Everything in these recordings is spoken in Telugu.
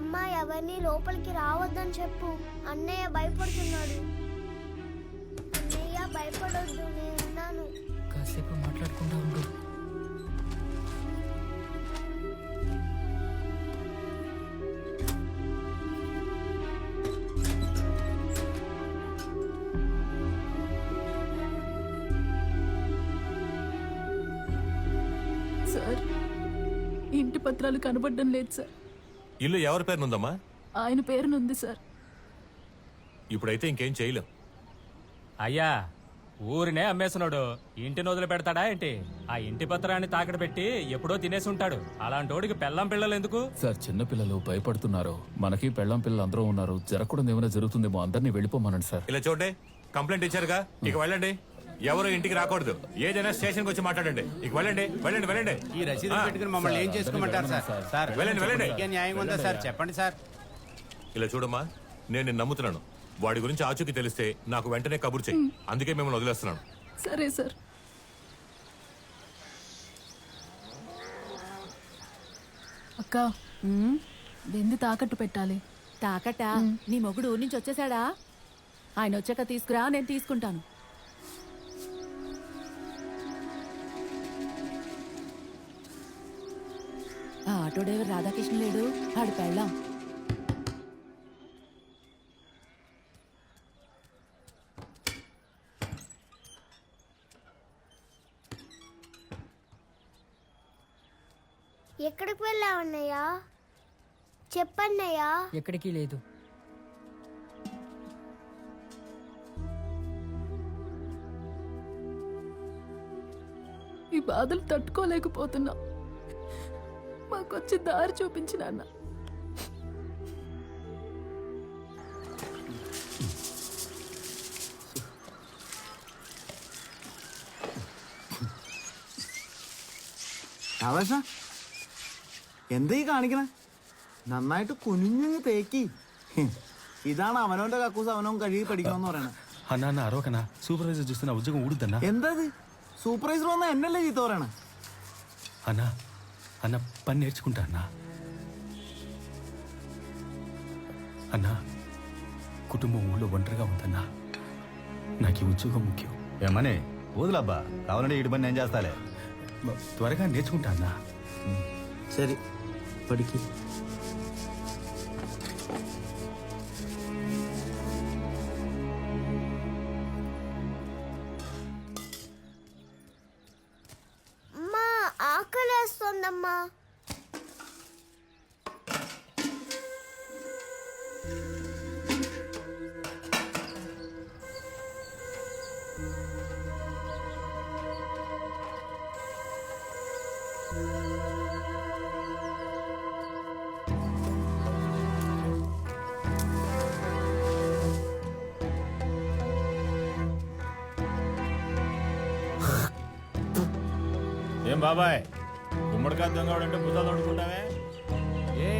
అమ్మ ఎవరిని లోపలికి రావద్దని చెప్పు. అన్నయ్య భయపడుతున్నాడు. అన్నయ్య భయపడొద్దు నేనున్నాను కాసేపు మాట్లాడకుండా ఉండు. సార్ ఇంటి పత్రాలు కనబడడం లేదు సార్. ఇల్లు ఎవరి పేరునుందమ్మా? ఆయన పేరునుంది సార్. ఇప్పుడైతే ఇంకేం చేయలేం. అయ్యా ఊరినే అమ్మేస్తున్నాడు ఇంటిని వదిలి పెడతాడా ఏంటి? ఆ ఇంటి పత్రాన్ని తాకడ పెట్టి ఎప్పుడో తినేసి ఉంటాడు. అలాంటోడికి పెళ్ళం పిల్లలు ఎందుకు? సార్ చిన్నపిల్లలు భయపడుతున్నారు. మనకి పెళ్ళం పిల్లలు అందరూ ఉన్నారు. జరగకూడదు ఏమైనా జరుగుతుందేమో అందరినీ వెళ్ళిపోమనండి సార్. ఇలా చూడండి కంప్లైంట్ ఇచ్చారుగా? ఇక వెళ్ళండి. ఎవరు ఇంటికి రాకూడదు. ఏదైనా స్టేషన్కి వచ్చి మాట్లాడండి. ఇక వెళ్ళండి వెళ్ళండి వెళ్ళండి. ఈ రసీదు పెట్టుకుని మమ్మల్ని ఏం చేసుకోమంటారు సార్? సార్ వెళ్ళండి, వెళ్ళండి. మీకే న్యాయం ఉందా సార్? చెప్పండి సార్. ఇలా చూడమ్మా నేను నిన్ను నమ్ముతున్నాను. వాడి గురించి ఆచూకీ తెలిస్తే నాకు వెంటనే కబురు చెయ్యి. అందుకే మిమ్మల్ని వదిలేస్తున్నాను. సరే సార్. అక్క వెంది తాకట్టు పెట్టాలి. తాకట నీ మొగుడు ఊరి నుంచి వచ్చేసాడా? ఆయన వచ్చాక తీసుకురా నేను తీసుకుంటాను. ఆ ఆటో డ్రైవర్ రాధాకృష్ణ లేడు. ఆడు పెళ్ళాం. ఎక్కడికి వెళ్ళావు అన్నయ్య? చెప్పన్నయ్యా. ఎక్కడికి లేదు. ఈ బాధలు తట్టుకోలేకపోతున్నా. మాకొచ్చి దారి చూపించిన అన్న ആവേശ എന്താ ഈ കാണിക്കണേ നന്നായിട്ട് കുനിഞ്ഞങ്ങ് തേക്കി ഹും. ഇതാണ് അവനവന്റെ കക്കൂസ് അവനവൻ കഴുകി പഠിക്കണമെന്ന് പറയണത് అన్నా అన్న అరవకన్నా సూపర్వైజర్ చూస్తే నా ఉద్యోగం ఊడుద్దన్నా എന്താ ഇത് സൂപ്പർവൈസർ വന്ന എന്നല്ലേ ചീത്ത പറയണേ అన్నా అన్న పని నేర్చుకుంటా అన్నా. అన్నా కుటుంబం ఊళ్ళో ఒంటరిగా ఉందన్నా. నాకు ఈ ఉద్యోగం ముఖ్యం. ఏమని వదులబ్బా కావాలంటే ఇటు పని నేను చేస్తాలే. త్వరగా నేర్చుకుంటా అన్నా. సరే పడికి ఆకలేస్తోందమ్మా ఏం బాబాయ్ గుమ్మడికాయ దొంగవాడంటే బుద్ధ తోడుకుంటావే ఏ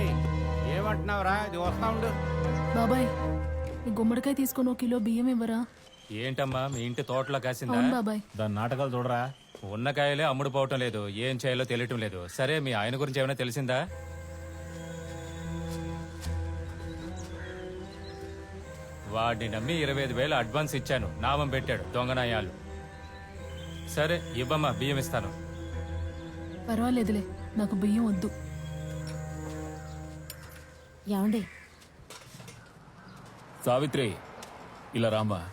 ఏమంటున్నావురా? ఇది వస్తా ఉండు. బాబాయ్ ఈ గుమ్మడికాయ తీసుకొని ఒక కిలో బియ్యం ఇవ్వరా? ఏంటమ్మా మీ ఇంటి తోటలో కాసిందా? అవును బాబాయ్. దాని నాటకాలు చూడరా? ఉన్న కాయలే అమ్ముడు పోవటం లేదు ఏం చేయాలో తెలియటం లేదు. సరే మీ ఆయన గురించి ఏమైనా తెలిసిందా? వాడిని నమ్మి ఇరవై ఐదు వేలు అడ్వాన్స్ ఇచ్చాను. నామం పెట్టాడు దొంగనాయాలు సరే ఇవ్వమ్మా బియ్యం ఇస్తాను. పర్వాలేదులే నాకు బియ్యం వద్దు. ఏమండి? సావిత్రి ఇలా రామ్మా.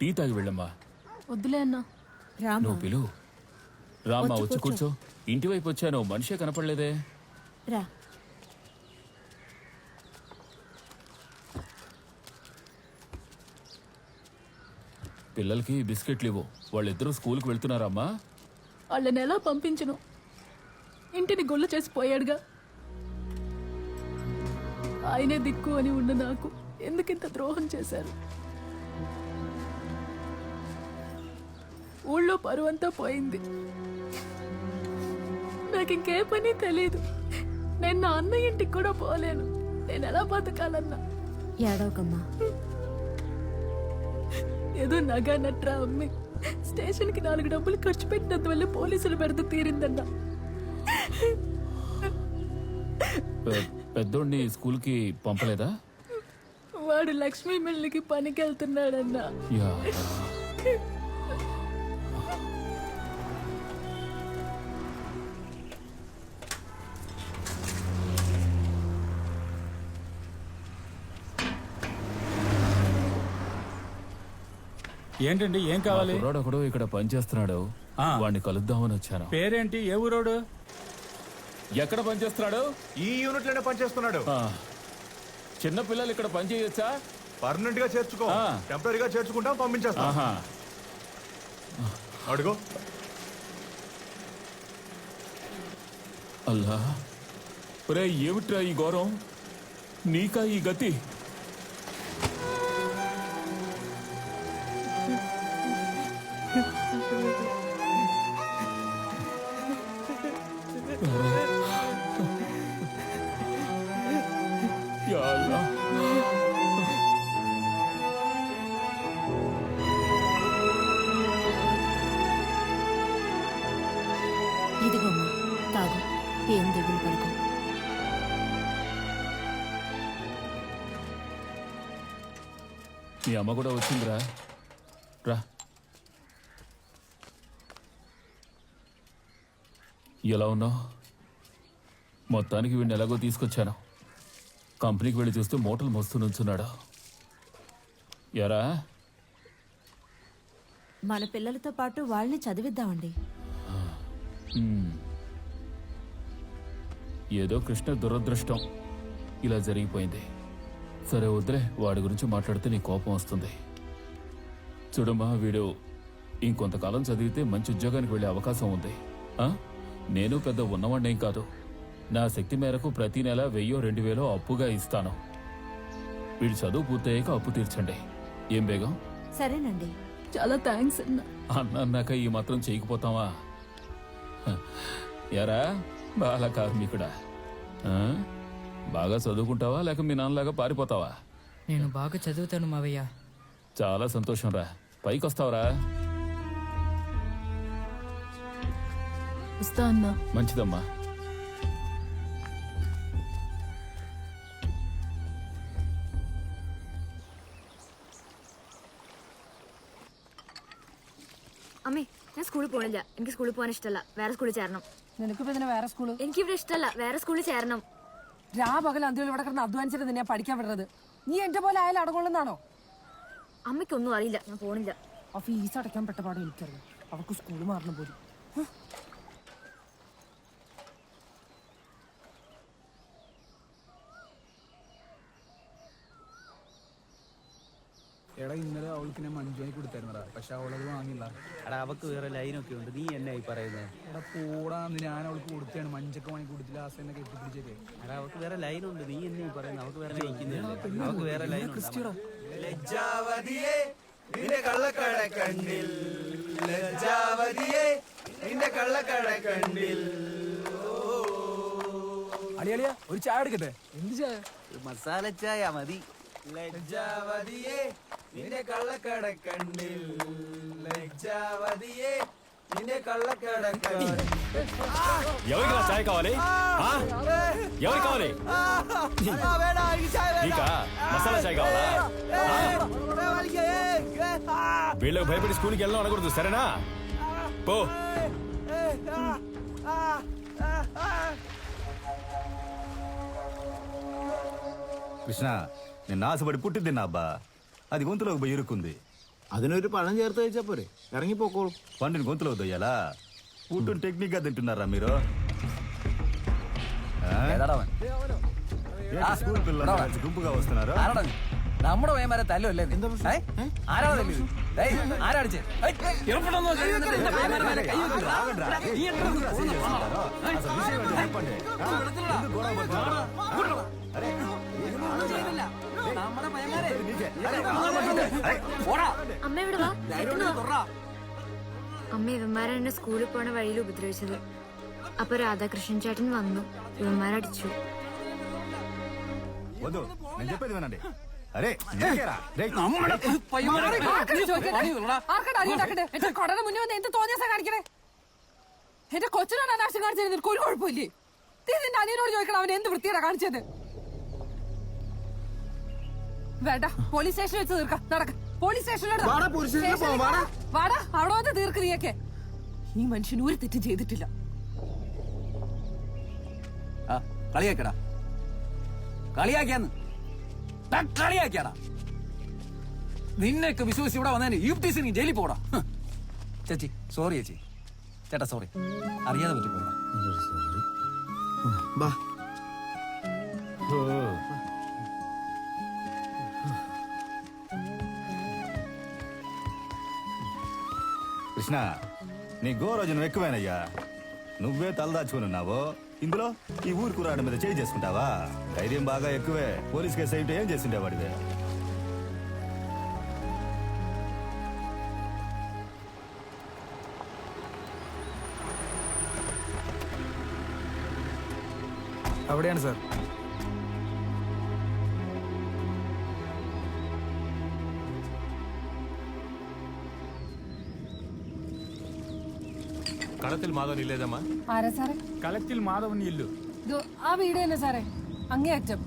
టీ తాగి వెళ్ళమ్మా. వద్దులే అన్నా. రామా నువ్వు పిలు. రామ్మా వచ్చి వచ్చి కూర్చో. ఇంటి వైపు వచ్చాను మనిషే కనపడలేదే. రా. పిల్లలకి బిస్కెట్లు ఇవ్వు. వాళ్ళిద్దరూ స్కూల్కి వెళ్తున్నారమ్మా? వాళ్ళని ఎలా పంపించను. ఇంటిని గొల్ల చేసి పోయాడుగా. ఆయనే దిక్కు అని ఉన్న నాకు. ఎందుకింత ద్రోహం చేశారు? ఊళ్ళో పరువంతా పోయింది. నాకు ఇంకే పని తెలీదు. నేను నా అన్న ఇంటికి కూడా పోలేను. నేను ఎలా బతకాలన్నా? ఏడవకమ్మా. ఏదో నగా నట్రా అమ్మి. స్టేషన్కి నాలుగు డబ్బులు ఖర్చు పెట్టినందువల్ల పోలీసులు పెడితే తీరిందన్నా. పెద్దోడిని స్కూల్కి పంపలేదా? వాడు లక్ష్మీ మిల్లుకి పనికి వెళ్తున్నాడన్నా ఏంటండి? ఏం కావాలి? కుర్రాడు ఒకడు ఇక్కడ పనిచేస్తున్నాడు ఆ. వాడిని కలుద్దామని వచ్చాను. పేరేంటి? ఏ ఊరోడు? ఎక్కడ పనిచేస్తున్నాడు ఈ యూనిట్లోనే పనిచేస్తున్నాడు ఆ. చిన్న పిల్లలు ఇక్కడ పని చేయొచ్చా? పర్మనెంట్గా చేర్చుకో. ఆ. టెంపరీగా చేర్చుకుంటాం పంపించేస్తాం. ఆహా. అడుగు. అల్లా. ఒరే ఏమిట్రా ఈ ఘోరం? నీకా ఈ గతి? అమ్మ కూడా వచ్చిందిరా. రా. ఎలా ఉన్నావు? మొత్తానికి వీడిని ఎలాగో తీసుకొచ్చాను. కంపెనీకి వెళ్ళి చూస్తే మూటలు మస్తు నుంచున్నాడు. ఎరా? మన పిల్లలతో పాటు వాళ్ళని చదివిద్దామండి. ఏదో కృష్ణ దురదృష్టం. ఇలా జరిగిపోయింది. సరే వద్దులే వాడి గురించి మాట్లాడితే నీ కోపం వస్తుంది. చూడమ్మా వీడు ఇంకొంతకాలం చదివితే మంచి ఉద్యోగానికి వెళ్ళే అవకాశం ఉంది? నేను పెద్ద ఉన్నవాణ్ణేం కాదు. నా శక్తి మేరకు ప్రతి నెల వెయ్యో రెండు వేలో అప్పుగా ఇస్తాను. వీడి చదువు పూర్తయ్యాక అప్పు తీర్చండి. ఏం బేగం? సరేనండి. చాలా థ్యాంక్స్ అన్నా. అన్న అన్నాక ఈ మాత్రం చేయకపోతావా? ఎరా బాల కార్మికుడా? బాగా చదువుకుంటావా లేక మీ నాన్నలాగా పారిపోతావా నేను బాగా చదువుతాను మావయ్య చాలా సంతోషం రా పైకి వస్తావరా వస్తా అన్నా మంచిదమ్మా അമ്മേ ഞാൻ സ്കൂളിൽ പോണില്ല എനിക്ക് സ്കൂളിൽ പോകാൻ ഇഷ്ടമല്ല വേറെ സ്കൂളിൽ ചേരണം നിനക്കിപ്പോ ഇതിനെ വേറെ സ്കൂള് എനിക്ക് ഇവിടെ ഇഷ്ടമല്ല വേറെ സ്കൂളിൽ ചേരണം രാപകൽ അന്ത്യത്തിൽ ഇവിടെ കിടന്ന് അധ്വാനിച്ചിട്ട് നിന്നെ പഠിക്കാൻ വിടുന്നത് നീ എന്റെ പോലെ ആയാലും അടങ്ങുള്ളെന്നാണോ? അമ്മയ്ക്കൊന്നും അറിയില്ല. ഞാൻ പോണില്ല. ആ ഫീസ് അടയ്ക്കാൻ പെട്ട പാടെ എനിക്കറിയാം. അവർക്ക് സ്കൂൾ മാറണം പോലും. എടാ ഇന്നലെ അവൾക്ക് ഞാൻ മഞ്ജുവായി കൊടുത്തായിരുന്നടാ. പക്ഷെ അവളത് വാങ്ങില്ല എടാ അവക്ക് വേറെ ലൈനൊക്കെ ഉണ്ട്. നീ എന്നെ ഈ പറയുന്നത് എടാ പോടാന്ന് ഞാൻ അവൾക്ക് കൊടുത്തതാണ്. മഞ്ചൊക്കെ വാങ്ങി കൊടുത്തില്ല. ആ എന്നെ കെട്ടിപ്പിടിച്ചേക്കെ. എടാ അവക്ക് വേറെ ലൈനുണ്ട് നീ എന്നെ ഈ പറയുന്നത് അവക്ക് വേറെ ലയിക്കുന്നില്ല അവക്ക് വേറെ ലൈൻ ലജ്ജാവതിയെ നിന്റെ കള്ളക്കട കണ്ണിൽ ലജ്ജാവതിയെ നിന്റെ കള്ളക്കട കണ്ണിൽ അളിയളിയ ഒരു ചായ എടുക്കട്ടെ? എന്ത് ചായ? മസാല ചായ മതി. ലജ്ജാവതിയെ നിന്റെ കള്ളക്കട കണ്ണിൽ ലജ്ജാവതിയെ നിന്റെ കള്ളക്കട കണ്ണിൽ ఎవరికి చాయ్ కావాలి ఆ? ఎవరికి కావాలి నీకా మసాలా చాయ్ కావాలా వీళ్ళకి భయపడి స్కూల్కి వెళ్ళడం అనకూడదు సరేనా పో కృష్ణ నిన్న ఆశపడి పుట్టి తిన్నా అబ్బా అది గొంతులోకి పోయి ఇరుక్కుంది അതിനൊരു പഴം ചേർത്ത് കഴിച്ചാ പോരെ ഇറങ്ങിപ്പോക്കോളൂ పండుని గొంతులోకి దొయ్యాలా పుట్టుని టెక్నిక్ గా తింటున్నారా మీరు ఆ? ఏంటి స్కూల్ పిల్లలు కలిసి గుంపుగా వస్తున్నారు നമ്മുടെ വേമാരെ തല്ലല്ലേ ആരാ ആരാടിച്ചേ ఆగండ్రా. ఎందుకురా సీన్ చేస్తున్నారు? అసలు విషయం ఏంటో చెప్పండి. ఆ? ఎందుకు గొడవ పడుతున్నారు? అరే, അമ്മ ഇവിടെ വാ? സ്കൂളിൽ പോണ വഴിയിൽ ഉപദ്രവിച്ചത്. അപ്പൊ രാധാകൃഷ്ണൻ ചേട്ടൻ വന്നു. ഇവന്മാരടിച്ചു എന്റെ കൊച്ചിനോട് അനാശം കാണിച്ചത് ഒരു കുഴപ്പമില്ലേ? അനിയനോട് ചോദിക്കണം അവൻ എന്ത് വൃത്തിയാണ് കാണിച്ചത്? വേണ്ട പോലീസ് സ്റ്റേഷനിൽ വെച്ച് തീർക്കാം. നടക്ക. പോലീസ് സ്റ്റേഷനിലോട്ട് വാടാ, പോലീസ് സ്റ്റേഷനിൽ പോവാം, വാടാ. വാടാ അവിടെ വന്ന് തീർക്ക് നീയൊക്കെ. ഈ മനുഷ്യൻ ഒരു തെറ്റും ചെയ്തിട്ടില്ല. ആ കളിയാക്കടാ കളിയാക്കിയാന്ന്. ദാ കളിയാക്കിയാടാ. നിന്നെയൊക്കെ വിശ്വസിച്ച് ഇവിടെ വന്നതിന് യു ടി സി നീ ജയിലിൽ പോടാ. ഹ്. ചേച്ചി സോറി ചേച്ചി. ചേട്ടാ സോറി അറിയാതെ പറ്റി പോയതാ ബാ కృష్ణ నీ గోరోజు నువ్వు ఎక్కువైనయ్యా. నువ్వే తలదాచుకుని ఉన్నావో ఇందులో ఈ ఊరు కురాడ మీద చేయి చేసుకుంటావా? ధైర్యం బాగా ఎక్కువే. పోలీస్ కేసు అయితే ఏం చేసిండేవాడివే అవిడేను సార్? കളത്തിൽ മാധവൻ ഇല്ലേ ആരാ സാറേ? കളത്തിൽ മാധവൻ ഇല്ലു. ആ വീട് തന്നെ സാറേ. അങ്ങേയറ്റം